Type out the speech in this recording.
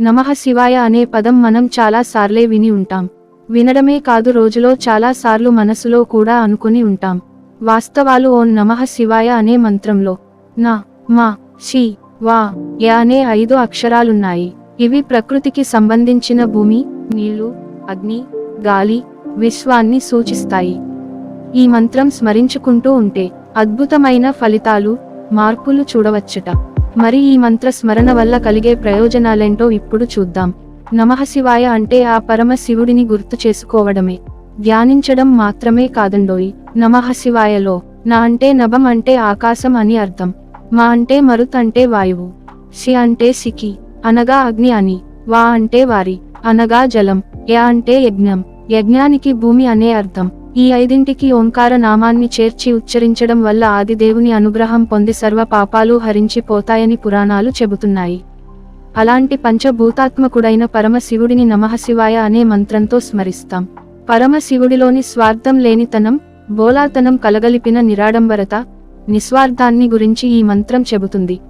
నమః శివాయ అనే పదం మనం చాలా సార్లే విని ఉంటాం. వినడమే కాదు రోజులో చాలా సార్లు మనసులో కూడా అనుకుని ఉంటాం. వాస్తవాలు ఓం నమః శివాయ అనే మంత్రంలో నా మా షి వా య అనే ఐదు అక్షరాలున్నాయి. ఇవి ప్రకృతికి సంబంధించిన భూమి నీళ్ళు అగ్ని గాలి విశ్వాన్ని సూచిస్తాయి. ఈ మంత్రం స్మరించుకుంటూ ఉంటే అద్భుతమైన ఫలితాలు మార్పులు చూడవచ్చుట. మరి ఈ మంత్ర స్మరణ వల్ల కలిగే ప్రయోజనాలేంటో ఇప్పుడు చూద్దాం. నమఃశివాయ అంటే ఆ పరమ శివుడిని గుర్తు చేసుకోవడమే. ధ్యానించడం మాత్రమే కాదండోయి. నమఃశివాయలో నా అంటే నభం అంటే ఆకాశం అని అర్థం. మా అంటే మరుత్ అంటే వాయువు. సి అంటే సికి అనగా అగ్ని అని. వా అంటే వారి అనగా జలం. య అంటే యజ్ఞం. యజ్ఞానికి భూమి అనే అర్థం. ఈ ఐదింటికి ఓంకార నామాన్ని చేర్చి ఉచ్చరించడం వల్ల ఆదిదేవుని అనుగ్రహం పొంది సర్వ పాపాలు హరించి పోతాయని పురాణాలు చెబుతున్నాయి. అలాంటి పంచభూతాత్మకుడైన పరమశివుడిని నమఃశివాయ అనే మంత్రంతో స్మరిస్తాం. పరమశివుడిలోని స్వార్థం లేనితనం బోలాతనం కలగలిపిన నిరాడంబరత నిస్వార్థాన్ని గురించి ఈ మంత్రం చెబుతుంది.